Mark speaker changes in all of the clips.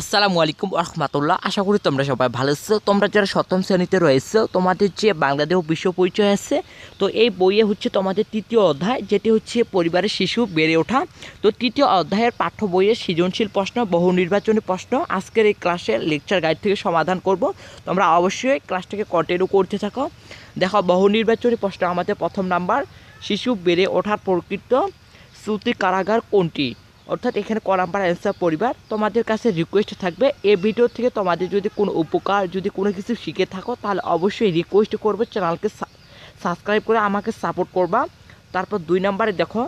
Speaker 1: আসসালামু আলাইকুম রহমতুল্লাহ আশা করি তোমরা সবাই ভালো আছো। তোমরা যারা সপ্তম শ্রেণীতে রয়েছো, তোমাদের যে বাংলাদেশ বিশ্ব পরিচয় আছে, তো এই বইয়ে হচ্ছে তোমাদের তৃতীয় অধ্যায়, যেটি হচ্ছে পরিবারের শিশু বেড়ে ওঠা। তো তৃতীয় অধ্যায়ের পাঠ্য বইয়ের সৃজনশীল প্রশ্ন, বহু নির্বাচনী প্রশ্ন। আজকের এই ক্লাসে লেকচার গাইড থেকে সমাধান করব। তোমরা অবশ্যই ক্লাসটাকে কন্টিনিউ করতে থাকো। দেখো, বহু নির্বাচনী প্রশ্ন আমাদের প্রথম নাম্বার, শিশু বেড়ে ওঠার প্রকৃত শ্রুতি কারাগার কোনটি? অর্থাৎ এখানে ক অ্যান্সার পরিবার, তোমাদের কাছে রিকোয়েস্ট থাকবে। এই ভিডিও থেকে তোমাদের যদি কোনো উপকার, যদি কোনো কিছু শিখে থাকো, তাহলে অবশ্যই রিকোয়েস্ট করবে চ্যানেলকে সাবস্ক্রাইব করে আমাকে সাপোর্ট করবা। তারপর দুই নম্বরে দেখো,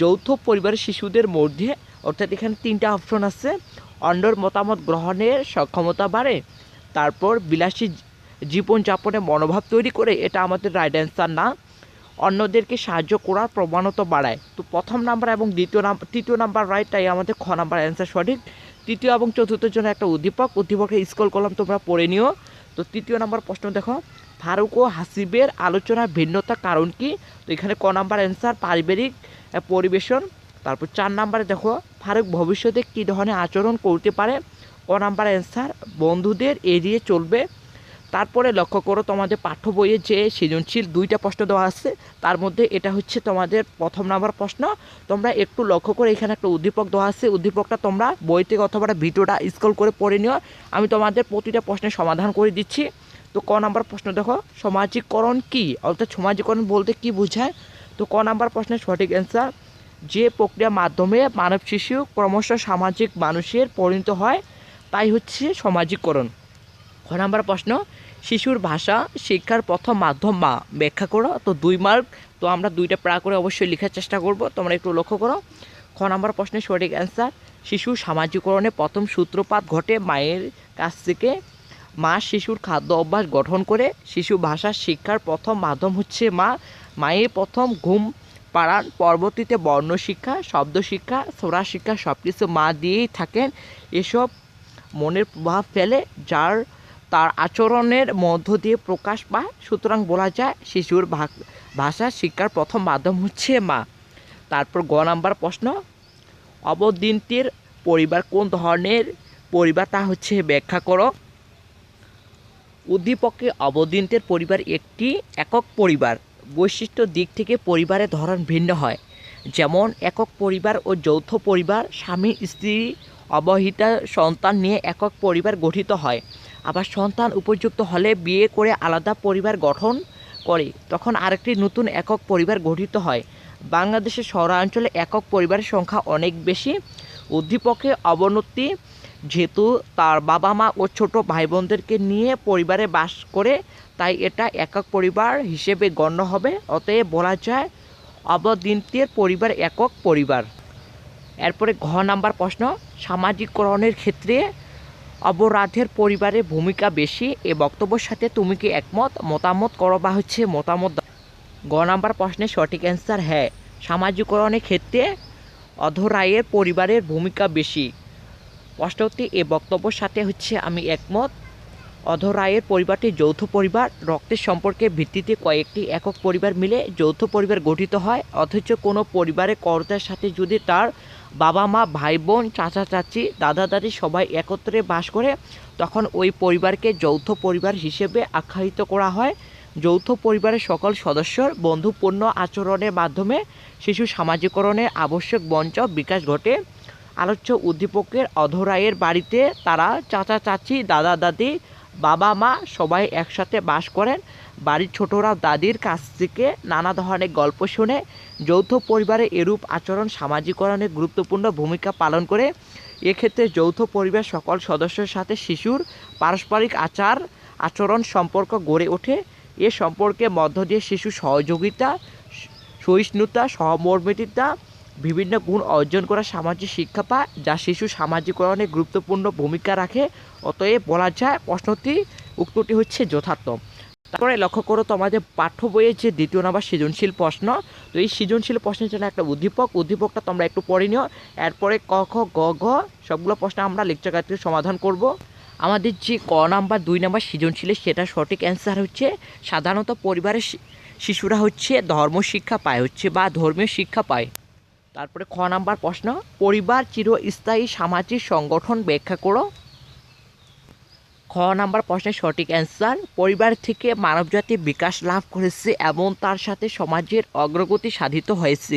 Speaker 1: যৌথ পরিবারের শিশুদের মধ্যে, অর্থাৎ এখানে তিনটা অপশন আছে। অন্যর মতামত গ্রহণের সক্ষমতা বাড়ে, তারপর বিলাসী জীবনযাপনে মনোভাব তৈরি করে, এটা আমাদের রাইট অ্যান্সার না। অন্যদেরকে সাহায্য করার প্রবণতা বাড়ায়। তো প্রথম নাম্বার এবং দ্বিতীয় নাম্বার তৃতীয় নাম্বার রাইট তাই আমাদের খ নাম্বার অ্যান্সার সঠিক। তৃতীয় এবং চতুর্থের জন্য একটা উদ্দীপক। উদ্দীপকের স্কুল কলম তোমরা পড়ে নিও। তো তৃতীয় নাম্বার প্রশ্ন দেখো। ফারুক ও হাসিবের আলোচনার ভিন্নতা কারণ কি? তো এখানে ক নাম্বার অ্যান্সার পারিবারিক পরিবেশন। তারপর চার নাম্বারে দেখো, ফারুক ভবিষ্যতে কী ধরনের আচরণ করতে পারে? ক নাম্বার অ্যান্সার বন্ধুদের এড়িয়ে চলবে। তারপরে লক্ষ্য করো তোমাদের পাঠ্য বইয়ে যে সৃজনশীল দুইটা প্রশ্ন দেওয়া আছে, তার মধ্যে এটা হচ্ছে তোমাদের প্রথম নাম্বার প্রশ্ন। তোমরা একটু লক্ষ্য করে এখানে একটা উদ্দীপক দেওয়া আছে, উদ্দীপকটা তোমরা বই থেকে অথবা ভিডিওটা স্ক্রল করে পড়ে নিও। আমি তোমাদের প্রতিটা প্রশ্নের সমাধান করে দিচ্ছি। তো ক নাম্বার প্রশ্ন দেখো, সমাজীকরণ কি? অর্থাৎ সমাজীকরণ বলতে কি বোঝায়? তো ক নাম্বার প্রশ্নের সঠিক অ্যান্সার যে প্রক্রিয়ার মাধ্যমে মানব শিশু ক্রমশ সামাজিক মানুষের পরিণত হয়, তাই হচ্ছে সমাজীকরণ। খ নাম্বার প্রশ্ন, শিশুর ভাষা, শিক্ষার প্রথম মাধ্যম মা। ব্যাখ্যা করো, তো দুই মার্ক, তো আমরা দুইটা প্রা করে অবশ্যই লেখার চেষ্টা করব, তোমরা একটু লক্ষ্য করো। খ নাম্বার প্রশ্নের সঠিক অ্যান্সার, শিশু সামাজিকরণে প্রথম সূত্রপাত ঘটে মায়ের কাছ থেকে। মা শিশুর খাদ্য অভ্যাস গঠন করে, শিশু ভাষা, শিক্ষার প্রথম মাধ্যম হচ্ছে মা। মায়ের প্রথম ঘুম পাড়ান পরবর্তীতে বর্ণ শিক্ষা, শব্দ শিক্ষা সোরা শিক্ষা সব কিছু মা দিয়েই থাকেন। এসব মনের প্রভাব ফেলে, যার তার আচরণের মধ্য দিয়ে প্রকাশ পায়। সুতরাং বলা যায়, শিশুর ভাষা শিক্ষার প্রথম মাধ্যম হচ্ছে মা। তারপর গ নাম্বার প্রশ্ন অবদিনটির পরিবার কোন ধরনের পরিবার তা হচ্ছে ব্যাখ্যা করো। উদ্দীপকে অবদিনতের পরিবার একটি একক পরিবার। বৈশিষ্ট্য দিক থেকে পরিবারের ধরন ভিন্ন হয়। যেমন, একক পরিবার ও যৌথ পরিবার, স্বামী, স্ত্রী, অবহিতা, সন্তান নিয়ে একক পরিবার গঠিত হয়। আবার সন্তান উপযুক্ত হলে বিয়ে করে আলাদা পরিবার গঠন করে। তখন আরেকটি নতুন একক পরিবার গঠিত হয়। বাংলাদেশের শহরাঞ্চলে একক পরিবারের সংখ্যা অনেক বেশি। উদ্দীপকে অবনতি যেহেতু তার বাবা মা ও ছোট ভাই বোনদেরকে নিয়ে পরিবারে বাস করে, তাই এটা একক পরিবার হিসেবে গণ্য হবে। অতএব বলা যায় অবদিনতের পরিবার একক পরিবার। এরপরে ঘ নাম্বার প্রশ্ন সামাজিকরণের ক্ষেত্রে অপরাধের পরিবারের ভূমিকা বেশি, এ বক্তব্যের সাথে তুমি কি একমত? মতামত করো বা হচ্ছে মতামত। গ নাম্বার প্রশ্নের সঠিক অ্যান্সার হ্যাঁ। সামাজিকরণের ক্ষেত্রে অধরায়ের পরিবারের ভূমিকা বেশি। প্রশ্নটি এ বক্তব্যের সাথে হচ্ছে আমি একমত। অধরায়ের পরিবারটি যৌথ পরিবার, রক্তের সম্পর্কের ভিত্তিতে কয়েকটি একক পরিবার মিলে যৌথ পরিবার গঠিত হয়। অথচ কোনো পরিবারের কর্তার সাথে যদি তার বাবা, মা, ভাই, বোন, চাচা, চাচি, দাদা, দাদি সবাই একত্রে বাস করে তখন ওই পরিবারকে যৌথ পরিবার হিসেবে আখ্যায়িত করা হয়। যৌথ পরিবারের সকল সদস্যর বন্ধুপূর্ণ আচরণের মাধ্যমে শিশু সামাজিকরণের আবশ্যক বঞ্চ বিকাশ ঘটে। আলোচ্য উদ্দীপকের অধরায়ের বাড়িতে তারা চাচা, চাচি, দাদা, দাদি বাবা, মা সবাই একসাথে বাস করেন। বাড়ির ছোটরা দাদির কাছ থেকে নানা ধরনের গল্প শুনে যৌথ পরিবারে এরূপ আচরণ সামাজিকরণে গুরুত্বপূর্ণ ভূমিকা পালন করে। এক্ষেত্রে যৌথ পরিবার সকল সদস্যের সাথে শিশুর পারস্পরিক আচার, আচরণ সম্পর্ক গড়ে ওঠে। এ সম্পর্কে মধ্য দিয়ে শিশু সহযোগিতা, সহিষ্ণুতা, সহমর্মিতা বিভিন্ন গুণ অর্জন করা সামাজিক শিক্ষা পায়, যা শিশু সামাজিকরণে গুরুত্বপূর্ণ ভূমিকা রাখে। অতএব বলা যায়, প্রশ্নটি উক্তটি হচ্ছে যথার্থ। তারপরে লক্ষ্য করো তোমাদের পাঠ্য বইয়ের যে দ্বিতীয় নাম্বার সৃজনশীল প্রশ্ন। তো এই সৃজনশীল প্রশ্নের জন্য একটা উদ্দীপক, উদ্দীপকটা তোমরা একটু পড়ে নিও। এরপরে ক, খ, গ, ঘ, সবগুলো প্রশ্ন আমরা লেকচার কার্ডে সমাধান করব। আমাদের যে ক নাম্বার, দুই নাম্বার সৃজনশীল সেটা সঠিক অ্যান্সার হচ্ছে, সাধারণত পরিবারের শিশুরা হচ্ছে ধর্ম শিক্ষা পায়, হচ্ছে বা ধর্মীয় শিক্ষা পায়। তারপরে খ নাম্বার প্রশ্ন, পরিবার চিরস্থায়ী সামাজিক সংগঠন ব্যাখ্যা করো। খ নাম্বার প্রশ্নের সঠিক অ্যান্সার পরিবার থেকে মানবজাতি বিকাশ লাভ করেছে এবং তার সাথে সমাজের অগ্রগতি সাধিত হয়েছে।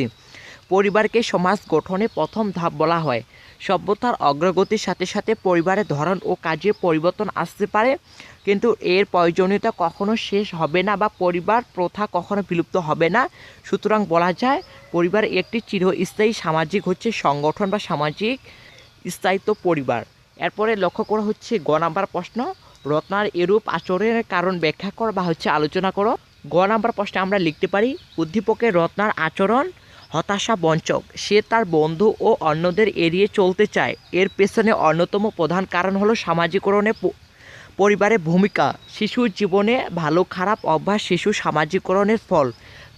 Speaker 1: পরিবারকে সমাজ গঠনে প্রথম ধাপ বলা হয়। সভ্যতার অগ্রগতির সাথে সাথে পরিবারের ধরন ও কাজে পরিবর্তন আসতে পারে, কিন্তু এর প্রয়োজনীয়তা কখনো শেষ হবে না বা পরিবার প্রথা কখনো বিলুপ্ত হবে না। সুতরাং বলা যায়, পরিবার একটি চিরস্থায়ী সামাজিক হচ্ছে সংগঠন বা সামাজিক স্থায়িত্ব পরিবার। এরপরে লক্ষ্য করা হচ্ছে গ নাম্বার প্রশ্ন, রত্নার এরূপ আচরণের কারণ ব্যাখ্যা কর বা হচ্ছে আলোচনা করো। গ নাম্বার প্রশ্নে আমরা লিখতে পারি, উদ্দীপকের রত্নার আচরণ হতাশা বঞ্চক। সে তার বন্ধু ও অন্যদের এড়িয়ে চলতে চায়। এর পেছনে অন্যতম প্রধান কারণ হলো সামাজিকরণে পরিবারের ভূমিকা। শিশুর জীবনে ভালো খারাপ অভ্যাস শিশু সামাজিকরণের ফল।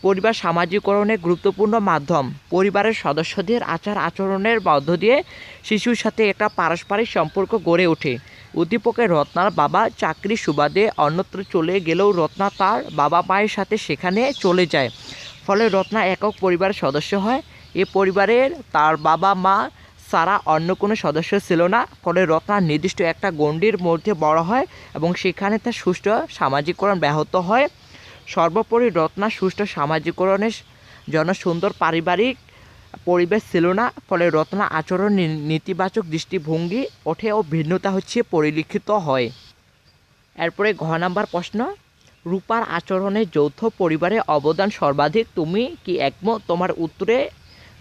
Speaker 1: পরিবার সামাজিকরণের গুরুত্বপূর্ণ মাধ্যম। পরিবারের সদস্যদের আচার আচরণের মধ্য দিয়ে শিশুর সাথে একটা পারস্পরিক সম্পর্ক গড়ে ওঠে। উদ্দীপকের রত্নার বাবা চাকরি সুবাদে অন্যত্র চলে গেলেও রত্না তার বাবা মায়ের সাথে সেখানে চলে যায়। ফলে রত্না একক পরিবারের সদস্য হয়। এ পরিবারের তার বাবা, মা ছাড়া অন্য কোনো সদস্য ছিল না। ফলে রত্না নির্দিষ্ট একটা গণ্ডির মধ্যে বড় হয় এবং সেখানে তার সুষ্ঠু সামাজিকরণ ব্যাহত হয়। সর্বোপরি রত্না সুষ্ঠু সামাজিকরণের জন্য সুন্দর পারিবারিক পরিবেশ ছিল না, ফলে রত্না আচরণ নেতিবাচক দৃষ্টিভঙ্গি ওঠে ও ভিন্নতা হচ্ছে পরিলক্ষিত হয়। এরপরে ঘ নাম্বার প্রশ্ন রূপার আচরণে যৌথ পরিবারের অবদান সর্বাধিক। তুমি কি একমত? তোমার উত্তরে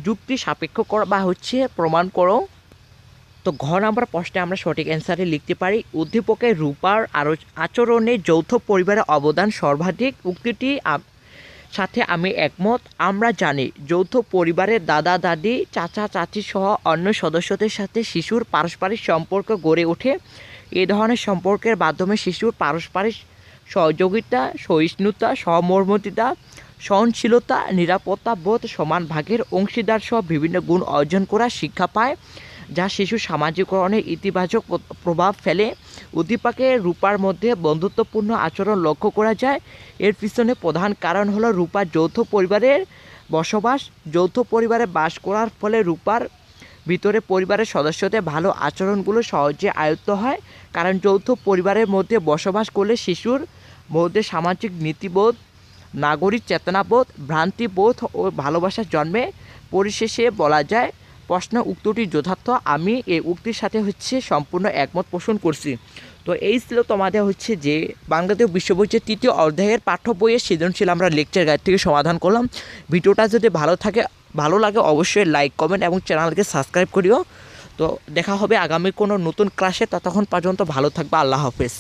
Speaker 1: যুক্তি সাপেক্ষ কর বা হচ্ছে প্রমাণ করো। তো ঘ নাম্বার প্রশ্নে আমরা সঠিক অ্যান্সারে লিখতে পারি। উদ্দীপকে রূপার আচরণে যৌথ পরিবারের অবদান সর্বাধিক। উক্তিটি সাথে আমি একমত। আমরা জানি, যৌথ পরিবারের দাদা, দাদি, চাচা, চাচি সহ অন্য সদস্যদের সাথে শিশুর পারস্পরিক সম্পর্ক গড়ে ওঠে। এ ধরনের সম্পর্কের মাধ্যমে শিশুর পারস্পরিক সহযোগিতা, সহিষ্ণুতা সহমর্মিতা সহনশীলতা, নিরাপত্তা বোধ, সমান ভাগের অংশীদার সহ বিভিন্ন গুণ অর্জন করার শিক্ষা পায়, যা শিশু সামাজিকরণে ইতিবাচক প্রভাব ফেলে। উদ্দীপকের রূপার মধ্যে বন্ধুত্বপূর্ণ আচরণ লক্ষ্য করা যায়। এর পিছনে প্রধান কারণ হলো রূপার যৌথ পরিবারের বসবাস। যৌথ পরিবারে বাস করার ফলে রূপার ভিতরে পরিবারের সদস্যদের ভালো আচরণগুলো সহজে আয়ত্ত হয়। কারণ যৌথ পরিবারের মধ্যে বসবাস করলে শিশুর মধ্যে সামাজিক নীতিবোধ, নাগরিক চেতনাবোধ, ভ্রান্তিবোধ ও ভালোবাসার জন্মে পরিশেষে বলা যায়, প্রশ্ন উক্তটি যথার্থ। আমি এই উক্তির সাথে হচ্ছে সম্পূর্ণ একমত পোষণ করছি। তো এই ছিল তোমাদের হচ্ছে যে বাংলাদেশ বিশ্ব বইয়ের তৃতীয় অধ্যায়ের পাঠ্য বইয়ের সৃজনশীল আমরা লেকচার গাইড থেকে সমাধান করলাম। ভিডিওটা যদি ভালো থাকে, ভালো লাগে অবশ্যই লাইক কমেন্ট এবং চ্যানেলকে সাবস্ক্রাইব করিও। তো দেখা হবে আগামী কোনো নতুন ক্লাসে ততক্ষণ পর্যন্ত ভালো থাকবে। আল্লাহ হাফেজ।